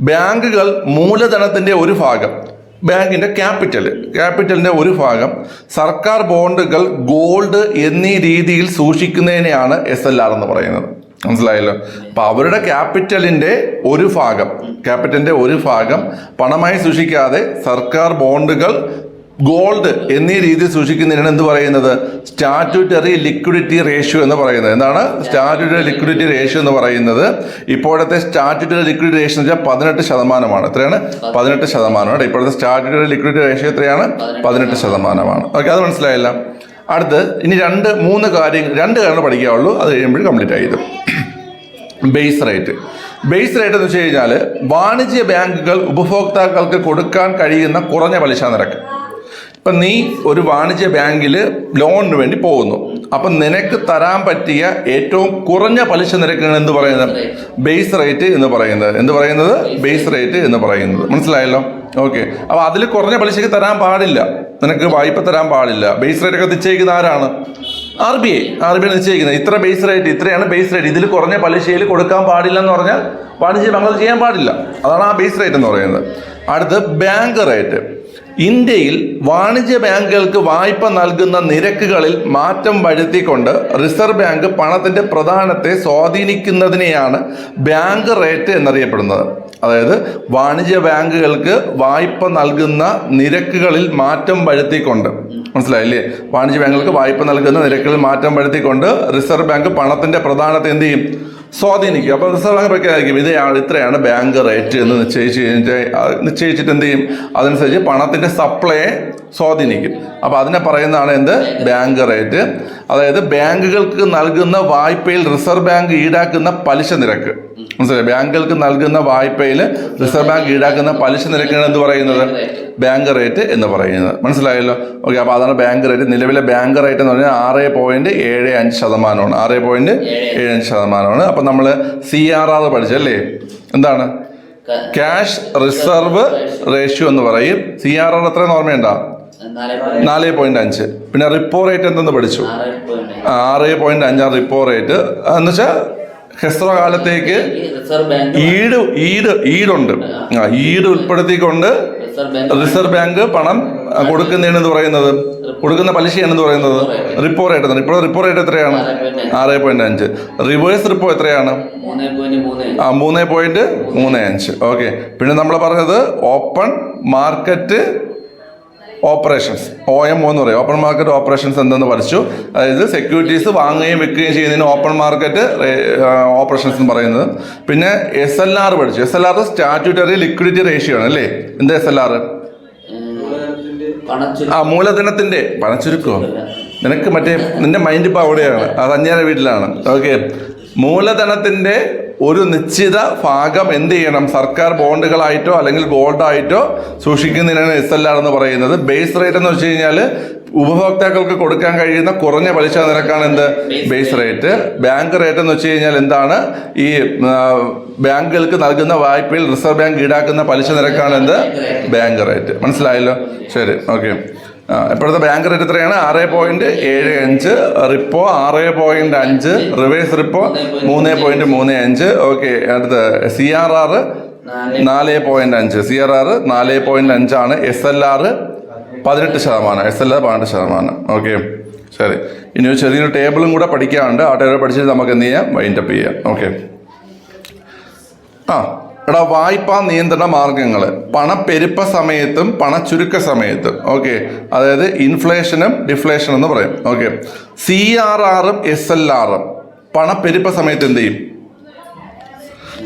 ബാങ്കുകൾ മൂലധനത്തിന്റെ ഒരു ഭാഗം ബാങ്കിന്റെ ക്യാപിറ്റൽ ക്യാപിറ്റലിന്റെ ഒരു ഭാഗം സർക്കാർ ബോണ്ടുകൾ ഗോൾഡ് എന്നീ രീതിയിൽ സൂക്ഷിക്കുന്നതിനെയാണ് എസ് എൽ ആർ എന്ന് പറയുന്നത്. മനസ്സിലായല്ലോ? അപ്പൊ അവരുടെ ക്യാപിറ്റലിന്റെ ഒരു ഭാഗം ക്യാപിറ്റലിന്റെ ഒരു ഭാഗം പണമായി സൂക്ഷിക്കാതെ സർക്കാർ ബോണ്ടുകൾ ഗോൾഡ് എന്നീ രീതിയിൽ സൂക്ഷിക്കുന്നതിനാണ് എന്ത് പറയുന്നത്? സ്റ്റാറ്റ്യൂട്ടറി ലിക്വിഡിറ്റി റേഷ്യോ എന്ന് പറയുന്നത്. എന്താണ്? സ്റ്റാറ്റ്യൂട്ടറി ലിക്വിഡിറ്റി റേഷ്യോ എന്ന് പറയുന്നത്. ഇപ്പോഴത്തെ സ്റ്റാറ്റ്യൂട്ടറി ലിക്വിഡിറ്റി റേഷ്യോ എന്ന് വെച്ചാൽ പതിനെട്ട് ശതമാനമാണ്. എത്രയാണ്? പതിനെട്ട് ശതമാനമാണ്. ഇപ്പോഴത്തെ സ്റ്റാറ്റ്യൂട്ടറി ലിക്വിഡിറ്റി റേഷ്യോ എത്രയാണ്? പതിനെട്ട് ശതമാനമാണ്. ഓക്കെ അത് മനസ്സിലായല്ല. അടുത്ത് ഇനി രണ്ട് മൂന്ന് കാര്യങ്ങൾ രണ്ട് കാര്യങ്ങൾ പഠിക്കാവുള്ളൂ. അത് കഴിയുമ്പോൾ കംപ്ലീറ്റ് ആയത് ബേസ് റേറ്റ്. ബേസ് റേറ്റ് എന്ന് വെച്ച് കഴിഞ്ഞാൽ വാണിജ്യ ബാങ്കുകൾ ഉപഭോക്താക്കൾക്ക് കൊടുക്കാൻ കഴിയുന്ന കുറഞ്ഞ പലിശ നിരക്ക്. ഇപ്പം നീ ഒരു വാണിജ്യ ബാങ്കിൽ ലോണിന് വേണ്ടി പോകുന്നു. അപ്പം നിനക്ക് തരാൻ പറ്റിയ ഏറ്റവും കുറഞ്ഞ പലിശ നിരക്കാണ് എന്ത് പറയുന്നത്? ബേസ് റേറ്റ് എന്ന് പറയുന്നത്. എന്ത് പറയുന്നത്? ബേസ് റേറ്റ് എന്ന് പറയുന്നത്. മനസ്സിലായല്ലോ? ഓക്കെ അപ്പോൾ അതിൽ കുറഞ്ഞ പലിശക്ക് തരാൻ പാടില്ല. നിനക്ക് വായ്പ തരാൻ പാടില്ല. ബേസ് റേറ്റ് ഒക്കെ നിശ്ചയിക്കുന്ന ആരാണ്? R B I R B I നിശ്ചയിക്കുന്നത്. ഇത്ര ബേസ് റേറ്റ് ഇത്രയാണ് ബേസ് റേറ്റ് ഇതിൽ കുറഞ്ഞ പലിശയിൽ കൊടുക്കാൻ പാടില്ല എന്ന് പറഞ്ഞാൽ വാണിജ്യ ബാങ്കുകൾ ചെയ്യാൻ പാടില്ല. അതാണ് ആ ബേസ് റേറ്റ് എന്ന് പറയുന്നത്. അടുത്ത് ബാങ്ക് റേറ്റ് ഇന്ത്യയിൽ വാണിജ്യ ബാങ്കുകൾക്ക് വായ്പ നൽകുന്ന നിരക്കുകളിൽ മാറ്റം വരുത്തിക്കൊണ്ട് റിസർവ് ബാങ്ക് പണത്തിന്റെ പ്രധാനത്തെ സ്വാധീനിക്കുന്നതിനെയാണ് ബാങ്ക് റേറ്റ് എന്നറിയപ്പെടുന്നത്. അതായത് വാണിജ്യ ബാങ്കുകൾക്ക് വായ്പ നൽകുന്ന നിരക്കുകളിൽ മാറ്റം വരുത്തിക്കൊണ്ട്. മനസ്സിലായില്ലേ? വാണിജ്യ ബാങ്കുകൾക്ക് വായ്പ നൽകുന്ന നിരക്കുകളിൽ മാറ്റം വരുത്തിക്കൊണ്ട് റിസർവ് ബാങ്ക് പണത്തിന്റെ പ്രധാനത്തെ എന്ത് ചെയ്യും? സ്വാധീനിക്കും. അപ്പോൾ റിസർവ് ബാങ്ക് പ്രഖ്യാപിക്കും ഇതാണ് ഇത്രയാണ് ബാങ്ക് റേറ്റ് എന്ന് നിശ്ചയിച്ച് നിശ്ചയിച്ചിട്ട് എന്ത് ചെയ്യും? അതനുസരിച്ച് പണത്തിന്റെ സപ്ലൈയെ സ്വാധീനിക്കും. അപ്പോൾ അതിനെ പറയുന്നതാണ് എന്ത്? Bank rate. അതായത് ബാങ്കുകൾക്ക് നൽകുന്ന വായ്പയിൽ റിസർവ് ബാങ്ക് ഈടാക്കുന്ന പലിശ നിരക്ക്. മനസ്സിലായി? ബാങ്കുകൾക്ക് നൽകുന്ന വായ്പയിൽ റിസർവ് ബാങ്ക് ഈടാക്കുന്ന പലിശ നിരക്കാണ് എന്ത് പറയുന്നത്? ബാങ്ക് റേറ്റ് എന്ന് പറയുന്നത്. മനസ്സിലായല്ലോ? ഓക്കെ അപ്പോൾ അതാണ് ബാങ്ക് റേറ്റ്. നിലവിലെ ബാങ്ക് റേറ്റ് എന്ന് പറഞ്ഞാൽ ആറ് പോയിന്റ് ഏഴ് അഞ്ച് ശതമാനമാണ്. ആറ് പോയിന്റ് ഏഴ് അഞ്ച് ശതമാനമാണ്. അപ്പം നമ്മൾ സി ആർ ആർ പഠിച്ചല്ലേ എന്താണ്? ക്യാഷ് റിസർവ് റേഷ്യോ എന്ന് പറയും. സി ആർ ആർ എത്രയെന്ന് ഓർമ്മയുണ്ടോ? നാല് പോയിന്റ് അഞ്ച്. പിന്നെ റിപ്പോ റേറ്റ് എന്തെന്ന് പഠിച്ചു? ആറ് പോയിന്റ് അഞ്ചാണ് റിപ്പോ റേറ്റ് എന്ന് വെച്ചാൽ ഹെസ്ത്ര കാലത്തേക്ക് ഈട് ഈട് ഈടുണ്ട്. ആ ഈട് ഉൾപ്പെടുത്തിക്കൊണ്ട് റിസർവ് ബാങ്ക് പണം. കൊടുക്കുന്നതിന് പണം കൊടുക്കുന്നതിനെന്ന് പറയുന്നത്? കൊടുക്കുന്ന പലിശയാണെന്ന് പറയുന്നത്? Repo rate. എന്ന് ഇപ്പോൾ റിപ്പോ റേറ്റ് എത്രയാണ്? ആറ് പോയിന്റ് അഞ്ച്. റിവേഴ്സ് റിപ്പോ എത്രയാണ്? ആ മൂന്ന് പോയിന്റ് മൂന്ന് അഞ്ച്. ഓക്കെ. പിന്നെ നമ്മൾ പറഞ്ഞത് open market operations O M എന്ന് പറയും. ഓപ്പൺ മാർക്കറ്റ് ഓപ്പറേഷൻസ് എന്തെന്ന് പഠിച്ചു. അതായത് സെക്യൂരിറ്റീസ് വാങ്ങുകയും വിൽക്കുകയും ചെയ്യുന്നതിന് ഓപ്പൺ മാർക്കറ്റ് ഓപ്പറേഷൻസ് എന്ന് പറയുന്നത്. പിന്നെ എസ് എൽ ആർ പഠിച്ചു. S L R statutory liquidity ratio ആണ് അല്ലേ? എന്ത് എസ് എൽ ആർ ആ മൂലധനത്തിന്റെ. പണച്ചുരുക്കോ? നിനക്ക് മറ്റേ നിന്റെ മൈൻഡ് ഇപ്പൊ അവിടെയാണ്. അത് അഞ്ഞാര വീട്ടിലാണ്. ഓക്കെ മൂലധനത്തിന്റെ ഒരു നിശ്ചിത ഭാഗം എന്ത് ചെയ്യണം? സർക്കാർ ബോണ്ടുകളായിട്ടോ അല്ലെങ്കിൽ ഗോൾഡായിട്ടോ സൂക്ഷിക്കുന്നതിനാണ് എസ് എൽ ആർ എന്ന് പറയുന്നത്. ബേസ് റേറ്റ് എന്ന് വെച്ച് കഴിഞ്ഞാൽ ഉപഭോക്താക്കൾക്ക് കൊടുക്കാൻ കഴിയുന്ന കുറഞ്ഞ പലിശ നിരക്കാണ് എന്ത്? ബേസ് റേറ്റ് ബാങ്ക് റേറ്റ് എന്ന് വെച്ച് കഴിഞ്ഞാൽ എന്താണ്? ഈ ബാങ്കുകൾക്ക് നൽകുന്ന വായ്പയിൽ റിസർവ് ബാങ്ക് ഈടാക്കുന്ന പലിശ നിരക്കാണ് എന്ത്? ബാങ്ക് റേറ്റ് മനസ്സിലായല്ലോ? ശരി. ഓക്കെ ഇപ്പോഴത്തെ ബാങ്ക് റേറ്റ് എത്രയാണ്? ആറ് പോയിന്റ് ഏഴ് അഞ്ച്. റിപ്പോ ആറ് പോയിന്റ് അഞ്ച്. റിവേഴ്സ് റിപ്പോ മൂന്ന് പോയിന്റ് മൂന്ന് അഞ്ച്. ഓക്കെ അടുത്ത് സി ആർ ആർ നാല് പോയിന്റ് അഞ്ച്. സി ആർ ആർ നാല് പോയിന്റ് അഞ്ചാണ്. എസ് എൽ ആർ പതിനെട്ട് ശതമാനം. എസ് എൽ ആർ പതിനെട്ട് ശതമാനം. ഓക്കെ ശരി. ഇനി ഒരു ചെറിയൊരു ടേബിളും കൂടെ പഠിക്കാറുണ്ട് ആ ടേബിൾ പഠിച്ചിട്ട് നമുക്ക് എന്ത് ചെയ്യാം? വൈൻഡപ്പ് ചെയ്യാം. ഓക്കെ ആ എടാ വായ്പാ നിയന്ത്രണ മാർഗങ്ങൾ പണപ്പെരുപ്പ സമയത്തും പണച്ചുരുക്ക സമയത്തും. ഓക്കെ. അതായത് ഇൻഫ്ലേഷനും ഡിഫ്ലേഷനും എന്ന് പറയും. ഓക്കെ. സി ആർ ആറും എസ് എൽ ആറും. പണപ്പെരുപ്പ സമയത്ത് എന്ത് ചെയ്യും?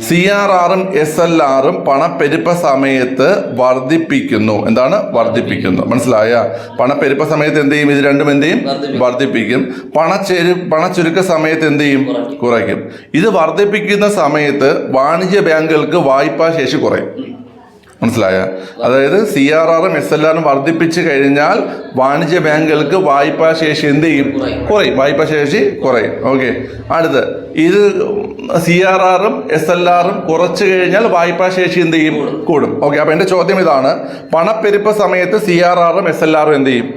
സി ആർ ആറും എസ് എൽ ആറും പണപ്പെരുപ്പ സമയത്ത് വർദ്ധിപ്പിക്കുന്നു. എന്താണ്? വർദ്ധിപ്പിക്കുന്നു. മനസ്സിലായ? പണപ്പെരുപ്പ സമയത്ത് എന്ത് ചെയ്യും? ഇത് രണ്ടും എന്ത് ചെയ്യും? വർദ്ധിപ്പിക്കും. പണച്ചെരു പണച്ചുരുക്ക സമയത്ത് എന്ത് ചെയ്യും? കുറയ്ക്കും. ഇത് വർദ്ധിപ്പിക്കുന്ന സമയത്ത് വാണിജ്യ ബാങ്കുകൾക്ക് വായ്പാ ശേഷി കുറയും. മനസ്സിലായ? അതായത് സി ആർ ആറും എസ് എൽ ആറും വർദ്ധിപ്പിച്ചു കഴിഞ്ഞാൽ വാണിജ്യ ബാങ്കുകൾക്ക് വായ്പാ ശേഷി എന്ത് ചെയ്യും? കുറയും. വായ്പാ ശേഷി കുറയും. ഓക്കെ. അടുത്ത് ഇത് സി ആർ ആറും എസ് എൽ ആറും കുറച്ചു കഴിഞ്ഞാൽ വായ്പാ ശേഷി എന്ത് ചെയ്യും? കൂടും. ഓക്കെ. അപ്പൊ എന്റെ ചോദ്യം ഇതാണ്. പണപ്പെരുപ്പ സമയത്ത് സി ആർ ആറും എസ് എൽ ആറും എന്ത് ചെയ്യും?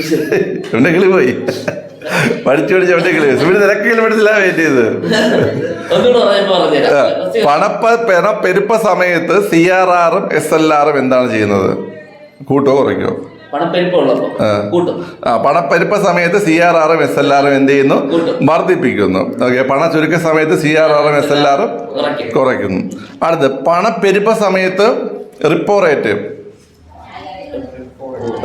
എവിടെ കിളി പോയി. പഠിച്ചു പഠിച്ച് എവിടെയെങ്കിലും. ഇവിടെ നിരക്കിൽ പഠിച്ചില്ല? വെയിറ്റ് ചെയ്ത്. പണപ്പ പെണ പെരുപ്പ സമയത്ത് സി ആർ ആറും എസ് എൽ ആറും എന്താണ് ചെയ്യുന്നത്? കൂട്ടോ കുറയ്ക്കോ? ആ. പണപ്പെരുപ്പ സമയത്ത് സി ആർ ആറും എസ് എൽ ആറും എന്ത് ചെയ്യുന്നു? വർദ്ധിപ്പിക്കുന്നു. ഓക്കെ പണ ചുരുക്ക സമയത്ത് സി ആർ ആറും എസ് എൽ ആറും കുറയ്ക്കും കുറയ്ക്കുന്നു. അടുത്ത് പണപ്പെരുപ്പ സമയത്ത് റിപ്പോ റേറ്റ്.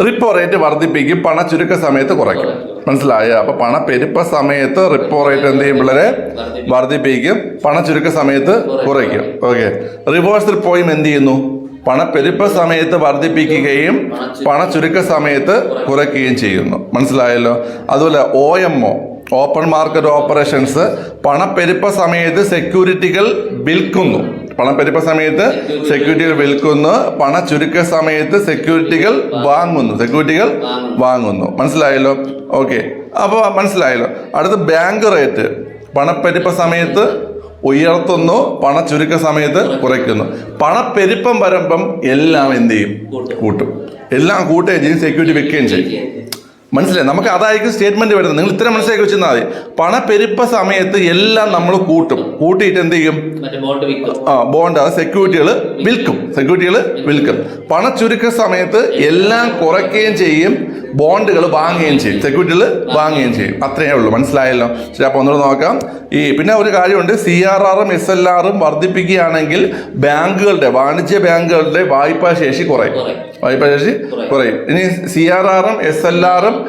റിപ്പോ റേറ്റ് വർദ്ധിപ്പിക്കും പണ ചുരുക്ക സമയത്ത് കുറയ്ക്കും. മനസ്സിലായ? അപ്പൊ പണപ്പെരുപ്പ സമയത്ത് റിപ്പോ റേറ്റ് എന്ത് ചെയ്യും പിള്ളേരെ? വർദ്ധിപ്പിക്കും പണ ചുരുക്ക സമയത്ത് കുറയ്ക്കും. ഓക്കെ. റിവേഴ്സ് റിപ്പോയും എന്ത് ചെയ്യുന്നു? പണപ്പെരുപ്പ സമയത്ത് വർദ്ധിപ്പിക്കുകയും പണ ചുരുക്ക സമയത്ത് കുറയ്ക്കുകയും ചെയ്യുന്നു. മനസ്സിലായല്ലോ? അതുപോലെ O M O open market operations പണപ്പെരുപ്പ സമയത്ത് സെക്യൂരിറ്റികൾ വിൽക്കുന്നു. പണപ്പെരുപ്പ സമയത്ത് സെക്യൂരിറ്റികൾ വിൽക്കുന്നു. പണ ചുരുക്ക സമയത്ത് സെക്യൂരിറ്റികൾ വാങ്ങുന്നു. സെക്യൂരിറ്റികൾ വാങ്ങുന്നു. മനസ്സിലായല്ലോ? ഓക്കെ അപ്പോൾ മനസ്സിലായല്ലോ. അടുത്ത ബാങ്ക് റേറ്റ് പണപ്പെരുപ്പ സമയത്ത് ഉയർത്തുന്നു. പണ ചുരുക്ക സമയത്ത് കുറയ്ക്കുന്നു. പണപ്പെരുപ്പം വരുമ്പം എല്ലാം എന്ത് ചെയ്യും? കൂട്ടും. എല്ലാം കൂട്ടുകയും ചെയ്യും. സെക്യൂരിറ്റി വെക്കുകയും ചെയ്യും. മനസ്സിലായി? നമുക്ക് അതായിരിക്കും സ്റ്റേറ്റ്മെന്റ് വരുന്നത്. നിങ്ങൾ ഇത്ര മനസ്സിലാക്കി വെച്ചാൽ മതി. പണപ്പെരുപ്പ സമയത്ത് എല്ലാം നമ്മൾ കൂട്ടും. കൂട്ടിയിട്ട് എന്ത് ചെയ്യും? ആ ബോണ്ട് അത് സെക്യൂരിറ്റികൾ വിൽക്കും. സെക്യൂരിറ്റികൾ വിൽക്കും. പണ ചുരുക്ക സമയത്ത് എല്ലാം കുറയ്ക്കുകയും ചെയ്യും. ബോണ്ടുകൾ വാങ്ങുകയും ചെയ്യും. സെക്യൂരിറ്റികൾ വാങ്ങുകയും ചെയ്യും. അത്രയേ ഉള്ളൂ. മനസ്സിലായല്ലോ? ശരി അപ്പോൾ ഒന്നുകൂടെ നോക്കാം. ഈ പിന്നെ ഒരു കാര്യമുണ്ട്. സി ആർ ആറും എസ് എൽ ആറും വർദ്ധിപ്പിക്കുകയാണെങ്കിൽ ബാങ്കുകളുടെ വാണിജ്യ ബാങ്കുകളുടെ വായ്പാ ശേഷി കുറയും. കുറയും. വായ്പാ ശേഷി കുറയും. ഇനി സി ആർ ആറും എസ് എൽ ആറും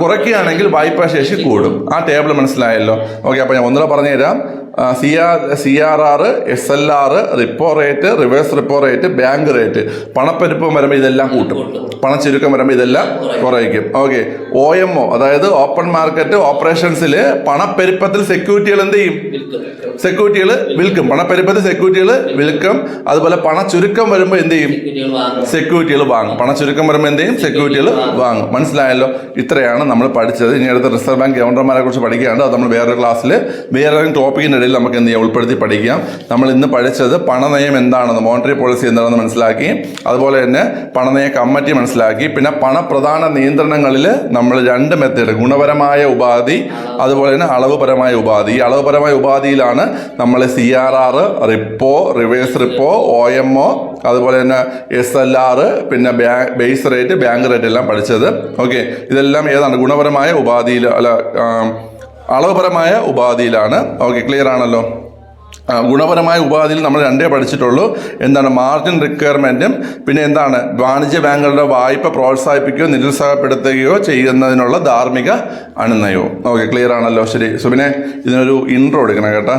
കുറയ്ക്കുകയാണെങ്കിൽ വായ്പാ ശേഷി കൂടും. ആ ടേബിൾ മനസ്സിലായല്ലോ. ഓക്കെ അപ്പോൾ ഞാൻ ഒന്നുകൂടെ പറഞ്ഞുതരാം. C R C R R S L R repo rate reverse repo rate bank rate പണപ്പെരുപ്പം വരുമ്പോൾ ഇതെല്ലാം കൂട്ടും. പണച്ചുരുക്കം വരുമ്പോൾ ഇതെല്ലാം കുറയ്ക്കും. ഓക്കെ ഒ എം ഒ അതായത് ഓപ്പൺ മാർക്കറ്റ് ഓപ്പറേഷൻസിൽ പണപ്പെരുപ്പത്തിൽ സെക്യൂരിറ്റികൾ എന്ത് ചെയ്യും? സെക്യൂരിറ്റികൾ വിൽക്കും. പണപ്പെരുപ്പത്തിൽ സെക്യൂരിറ്റികൾ വിൽക്കും. അതുപോലെ പണച്ചുരുക്കം വരുമ്പോൾ എന്ത് ചെയ്യും? സെക്യൂരിറ്റികൾ വാങ്ങും. പണച്ചുരുക്കം വരുമ്പോൾ എന്ത് ചെയ്യും? സെക്യൂരിറ്റികൾ വാങ്ങും. മനസ്സിലായല്ലോ? ഇത്രയാണ് നമ്മൾ പഠിച്ചത്. ഇനി അടുത്ത റിസർവ് ബാങ്ക് ഗവർണർമാരെ കുറിച്ച് പഠിക്കാണ്ട് അത് നമ്മൾ വേറൊരു ക്ലാസ്സിൽ വേറെ ഇടയിൽ നമുക്ക് എന്ത് ചെയ്യാം? ഉൾപ്പെടുത്തി പഠിക്കാം. നമ്മൾ ഇന്ന് പഠിച്ചത് പണനയം എന്താണെന്ന് മോണിറ്ററി പോളിസി എന്താണെന്ന് മനസ്സിലാക്കി. അതുപോലെ തന്നെ പണനയ കമ്മിറ്റി മനസ്സിലാക്കി. പിന്നെ പണപ്രധാന നിയന്ത്രണങ്ങളിൽ നമ്മൾ രണ്ട് മെത്തേഡ് ഗുണപരമായ ഉപാധി അതുപോലെ തന്നെ അളവുപരമായ ഉപാധി. ഈ അളവുപരമായ ഉപാധിയിലാണ് നമ്മൾ C R repo reverse repo O M O അതുപോലെ തന്നെ എസ് എൽ ആർ പിന്നെ ബേസ് റേറ്റ് ബാങ്ക് റേറ്റ് എല്ലാം പഠിച്ചത്. ഓക്കെ ഇതെല്ലാം ഏതാണ്? ഗുണപരമായ ഉപാധിയിൽ അല്ല അളവുപരമായ ഉപാധിയിലാണ്. ഓക്കെ ക്ലിയർ ആണല്ലോ? ഗുണപരമായ ഉപാധിയിൽ നമ്മൾ രണ്ടേ പഠിച്ചിട്ടുള്ളൂ. എന്താണ്? മാർജിൻ റിക്വയർമെന്റും പിന്നെ എന്താണ്? വാണിജ്യ ബാങ്കുകളുടെ വായ്പ പ്രോത്സാഹിപ്പിക്കുകയോ നിരുത്സാഹപ്പെടുത്തുകയോ ചെയ്യുന്നതിനുള്ള ധാർമ്മിക അണുനയവും ഓക്കെ ക്ലിയർ ആണല്ലോ? ശരി. സുബിനെ ഇതിനൊരു ഇൻട്രോ എടുക്കണം കേട്ടോ.